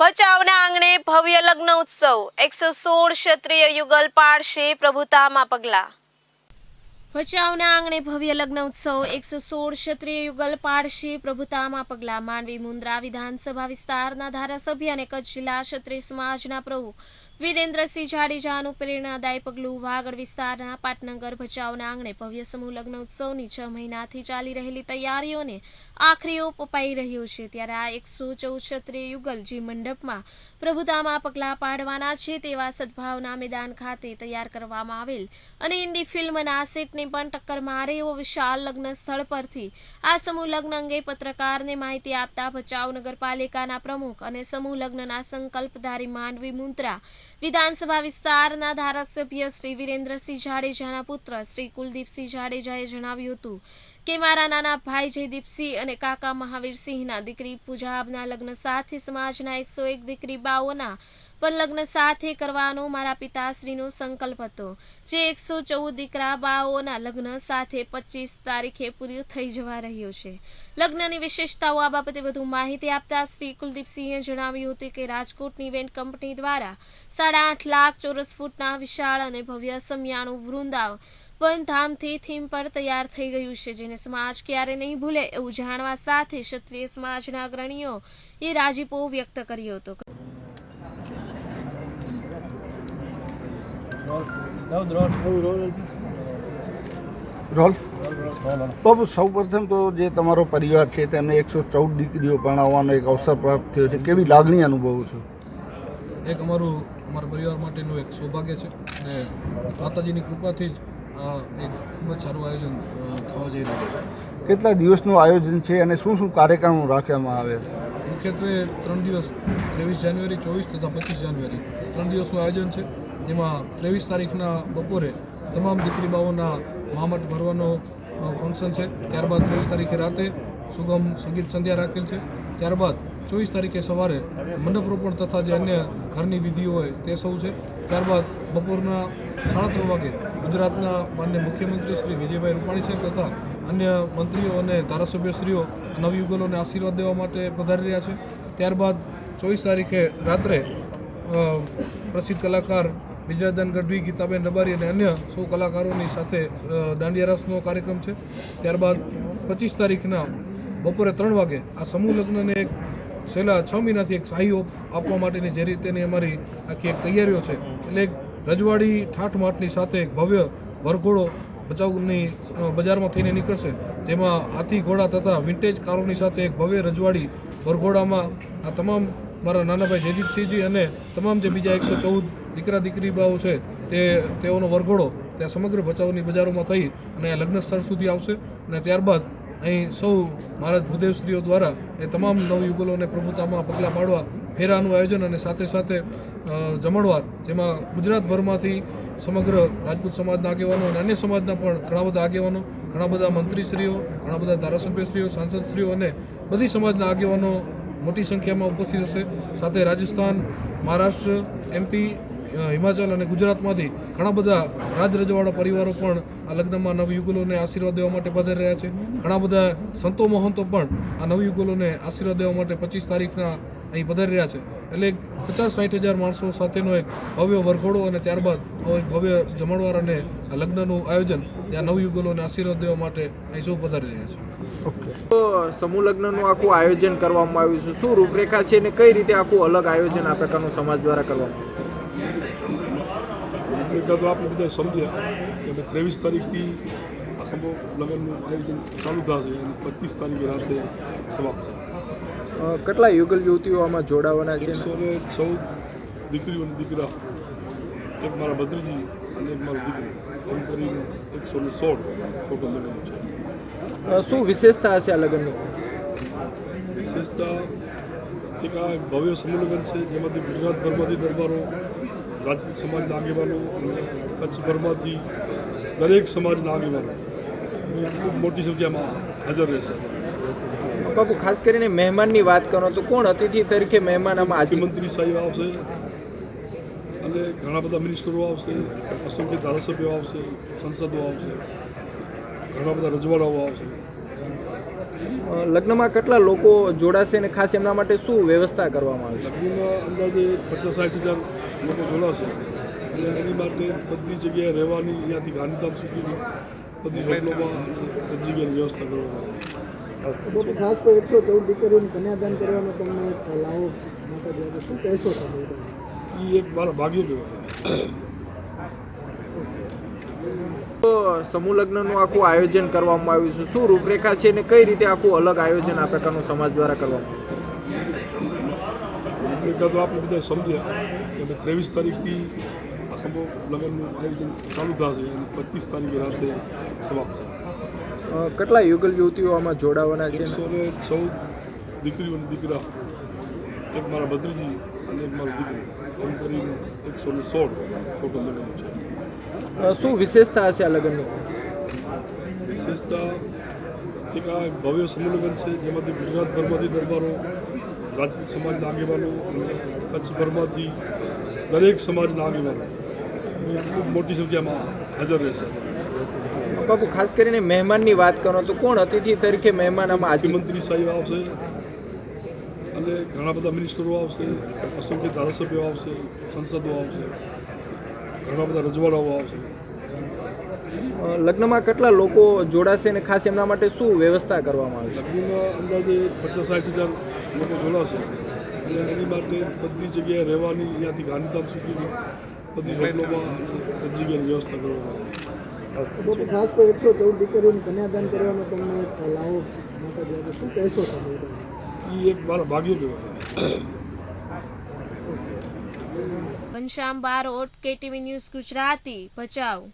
ભચાઉના આંગણે ભવ્ય લગ્ન ઉત્સવ. એકસો સોળ ક્ષત્રિય યુગલ પાડશે પ્રભુતામાં પગલા. ભચાઉના આંગણે ભવ્ય લગ્ન ઉત્સવ એકસો સોળ ક્ષત્રિય યુગલ પાડશે. પ્રભુતામાં પગલાં માંડવી મુન્દ્રા વિધાનસભા વિસ્તારના ધારાસભ્ય અને કચ્છ જિલ્લા ક્ષત્રિય સમાજના પ્રમુખ વિરેન્દ્રસિંહ જાડેજાનું પ્રેરણાદાયી પગલું વાગડ વિસ્તારના પાટનગર ભચાઉના આંગણે ભવ્ય સમૂહ લગ્ન ઉત્સવની છ મહિનાથી ચાલી રહેલી તૈયારીઓને આખરી ઓપ અપાઈ રહ્યો છે. ત્યારે આ એકસો ચૌદ ક્ષત્રિય યુગલ જે મંડપમાં પ્રભુતામાં પગલાં પાડવાના છે તેવા સદભાવના મેદાન ખાતે તૈયાર કરવામાં આવેલ અને હિન્દી ફિલ્મ નાસિકને પણ ટક્કર મારે એવો વિશાળ લગ્ન સ્થળ પરથી. આ સમૂહ લગ્ન અંગે પત્રકારને માહિતી આપતા ભચાઉ નગરપાલિકાના પ્રમુખ અને સમૂહ લગ્નના સંકલ્પધારી માંડવી મુંત્રા, વિધાનસભા વિસ્તારના ધારાસભ્ય શ્રી વિરેન્દ્રસિંહ જાડેજાના પુત્ર શ્રી કુલદીપસિંહ જાડેજાએ જણાવ્યું હતું કે, મારા નાના ભાઈ જયદીપસિંહ અને કાકા મહાવીરસિંહના દીકરી પૂજાબના લગ્ન સાથે સમાજના એકસો એક દીકરી બાઓના પણ લગ્ન સાથે કરવાનો મારા પિતાશ્રીનો સંકલ્પ હતો. જે એકસો ચૌદ દીકરા બાઓના લગ્ન સાથે પચીસ તારીખે પૂરી થઈ જવા રહ્યો છે. લગ્નની વિશેષતાઓ આ બાબતે વધુ માહિતી આપતા શ્રી કુલદીપસિંહે જણાવ્યું હતું કે રાજકોટની ઇવેન્ટ કંપની દ્વારા સાડા આઠ લાખ ચોરસ ફૂટના વિશાળ અને ભવ્ય સમિયાણું વૃંદાવ પણ ધામથી થીમ પર તૈયાર થઈ ગયું છે. જેને સમાજ ક્યારે નહીં ભૂલે એવું જાણવા સાથે ક્ષત્રિય સમાજના અગ્રણીઓ એ રાજીપો વ્યક્ત કર્યો હતો. રોલ. બાબુ સૌ પ્રથમ તો જે તમારો પરિવાર છે તેમને એકસો ચૌદ દીકરીઓ ભણાવવાનો એક અવસર પ્રાપ્ત થયો છે. કેવી લાગણી અનુભવું છો? એક અમારું અમારા પરિવાર માટેનું એક સૌભાગ્ય છે. અને માતાજીની કૃપાથી જ આ એક ખૂબ જ સારું આયોજન થવા જઈ રહ્યું છે. કેટલા દિવસનું આયોજન છે અને શું શું કાર્યક્રમો રાખવામાં આવે છે? મુખ્યત્વે ત્રણ દિવસ ત્રેવીસ જાન્યુઆરી ચોવીસ તથા પચીસ જાન્યુઆરી. ત્રણ દિવસનું આયોજન છે. જેમાં ત્રેવીસ તારીખના બપોરે તમામ દીકરી બાઓના મામટ ભરવાનો ફંક્શન છે. ત્યારબાદ ત્રેવીસ તારીખે રાતે સુગમ સંગીત સંધ્યા રાખેલ છે. ત્યારબાદ ચોવીસ તારીખે સવારે મંડપ રોપણ તથા જે અન્ય ઘરની વિધિઓ હોય તે સૌ છે. ત્યારબાદ બપોરના સાડા ત્રણ વાગે ગુજરાતના માન્ય મુખ્યમંત્રી શ્રી વિજયભાઈ રૂપાણી સાહેબ તથા અન્ય મંત્રીઓ અને ધારાસભ્યશ્રીઓ નવયુગલોને આશીર્વાદ દેવા માટે પધારી રહ્યા છે. ત્યારબાદ ચોવીસ તારીખે રાત્રે પ્રસિદ્ધ કલાકાર વિજયદાન ગઢવી, ગીતાબેન રબારી અને અન્ય સૌ કલાકારોની સાથે દાંડિયા રસનો કાર્યક્રમ છે. ત્યારબાદ પચીસ તારીખના બપોરે ત્રણ વાગે આ સમૂહ લગ્નને એક છેલ્લા છ મહિનાથી એક શાહી આપવા માટેની જે રીતેની અમારી આખી એક તૈયારીઓ છે, એટલે એક રજવાડી ઠાઠ માઠની સાથે એક ભવ્ય વરઘોડો બચાવની બજારમાં થઈને નીકળશે. જેમાં હાથી, ઘોડા તથા વિન્ટેજ કારોની સાથે એક ભવ્ય રજવાડી વરઘોડામાં આ તમામ મારા નાનાભાઈ જયદીપસિંહજી અને તમામ જે બીજા એકસો ચૌદ દીકરા દીકરી બાઓ છે તે તેઓનો વરઘોડો ત્યાં સમગ્ર ભચાઉની બજારોમાં થઈ અને લગ્ન સ્થળ સુધી આવશે. અને ત્યારબાદ અહીં સૌ મહારાજ ભૂદેવશ્રીઓ દ્વારા એ તમામ નવયુગલોને પ્રભુતામાં પગલાં પાડવા, ફેરાનું આયોજન અને સાથે સાથે જમણવાર જેમાં ગુજરાતભરમાંથી સમગ્ર રાજપૂત સમાજના આગેવાનો અને અન્ય સમાજના પણ ઘણા બધા આગેવાનો, ઘણા બધા મંત્રીશ્રીઓ, ઘણા બધા ધારાસભ્યશ્રીઓ, સાંસદશ્રીઓ અને બધી સમાજના આગેવાનો મોટી સંખ્યામાં ઉપસ્થિત હશે. સાથે રાજસ્થાન, મહારાષ્ટ્ર, એમપી હિમાચલ અને ગુજરાતમાંથી ઘણા બધા રાજ રજવાડા પરિવારો પણ આ લગ્નમાં નવયુગલોને આશીર્વાદ દેવા માટે પધારી રહ્યા છે. ઘણા બધા સંતો મહંતો પણ આ નવયુગલોને આશીર્વાદ દેવા માટે પચીસ તારીખના અહીં પધારી રહ્યા છે. એટલે પચાસ સાઠ હજાર માણસો સાથેનો એક ભવ્ય વરઘોડો અને ત્યારબાદ એક ભવ્ય જમણવાર અને આ લગ્નનું આયોજન ત્યાં નવયુગલોને આશીર્વાદ દેવા માટે અહીં સૌ પધારી રહ્યા છે. તો સમૂહ લગ્નનું આખું આયોજન કરવામાં આવ્યું છે. શું રૂપરેખા છે અને કઈ રીતે આખું અલગ આયોજન આ પ્રકારનું સમાજ દ્વારા કરવામાં તો આપણે બધા સમજ્યા કે અમે ત્રેવીસ તારીખથી આ સંભવ લગ્નનું આયોજન ચાલુ થશે અને પચીસ તારીખે રાતે સમાપ્ત કેટલા યુગલ યુવતીઓ આમાં જોડાવાના છે? એકસો ને ચૌદ દીકરીઓ અને દીકરા. એક મારા ભત્રીજી અને એક મારો દીકરો. એમ કરીને એકસો ને સોળ ટોટલ લગ્ન છે. શું વિશેષતા હશે આ લગ્નની? વિશેષતા એક આ ભવ્ય સમૂહ લગ્ન છે જેમાંથી ગુજરાતભરમાંથી દરબારો રાજપૂત સમાજના આગેવાનો અને કચ્છભરમાંથી દરેક સમાજના આગેવાનો ખૂબ મોટી સંખ્યામાં હાજર રહેશે બાપુ ખાસ કરીને મહેમાનની વાત કરો તો કોણ અતિથિ તરીકે મહેમાન આમાં મુખ્યમંત્રી સાહેબ આવશે અને ઘણા બધા મિનિસ્ટરો આવશે અસંખ્ય ધારાસભ્યો આવશે સંસદો આવશે ઘણા બધા રજવાડાઓ આવશે. લગ્નમાં કેટલા લોકો જોડાશે અને ખાસ એમના માટે શું વ્યવસ્થા કરવામાં આવી છે? લગ્નમાં અંદાજે પચાસ સાઠ હજાર લોકો જોડાશે અને એની માટે બધી જગ્યાએ રહેવાની અહીંયાથી ગાંધીધામ સુધીની બધી હોટલોમાં બધી જગ્યાની વ્યવસ્થા કરવામાં આવે. ખાસ તો એકસો ચૌદ દીકરીઓને કન્યાદાન કરવાનો તમને લાવો માતાજી શું કહેશો તમે એ એક મારા ભાગ્ય કહેવાય. તો સમૂહ લગ્નનું આખું આયોજન કરવામાં આવ્યું છે. શું રૂપરેખા છે અને કઈ રીતે આખું અલગ આયોજન આ પ્રકારનું સમાજ દ્વારા કરવામાં રૂપરેખા તો આપણે બધા સમજ્યા. અમે ત્રેવીસ તારીખથી આ સંભવ લગ્નનું આયોજન ચાલુ થશે અને પચીસ તારીખે રાતે સમાપ્ત થશે. કેટલા યુગલ યુવતીઓ આમાં જોડાવાના છે? એકસો ને ચૌદ દીકરીઓ અને દીકરા. એક મારા ભત્રીજી અને એક મારો દીકરો. એમ કરીને એકસો ને સોળ ટોટલ લગ્ન છે. શું વિશેષતા હશે આ લગ્નની? વિશેષતા એક આ ભવ્ય સમૂહ છે જેમાંથી ગુજરાતભરમાંથી દરબારો રાજપૂત સમાજના આગેવાનો અને કચ્છભરમાંથી દરેક સમાજના આગેવાનો મોટી સંખ્યામાં હાજર રહેશે બાપુ ખાસ કરીને મહેમાનની વાત કરો તો કોણ અતિથિ તરીકે મહેમાન આમાં મુખ્યમંત્રી સાહેબ આવશે અને ઘણા બધા મિનિસ્ટરો આવશે અસંખ્ય ધારાસભ્યો આવશે સંસદો આવશે ઘણા બધા રજવાડાઓ આવશે. લગ્નમાં કેટલા લોકો જોડાશે અને ખાસ એમના માટે શું વ્યવસ્થા કરવામાં આવી છે? લગ્નમાં અંદાજે પચાસ સાઠ હજાર લોકો જોડાશે. અને એની માટે બધી જગ્યાએ રહેવાની અહીંયાથી ગાંધીધામ સુધીની બધી હોટલોમાં બધી જગ્યાની વ્યવસ્થા કરવામાં આવે. ખાસ તો એકસો ચૌદ દીકરીઓને કન્યાદાન કરવાનો તમને લાવો માતાજી શું કહેશો એ બાબતે? એ એક મારા ભાગ્ય કહેવાય. Ghanshyam Barot KTV news Gujarati. Bhachau.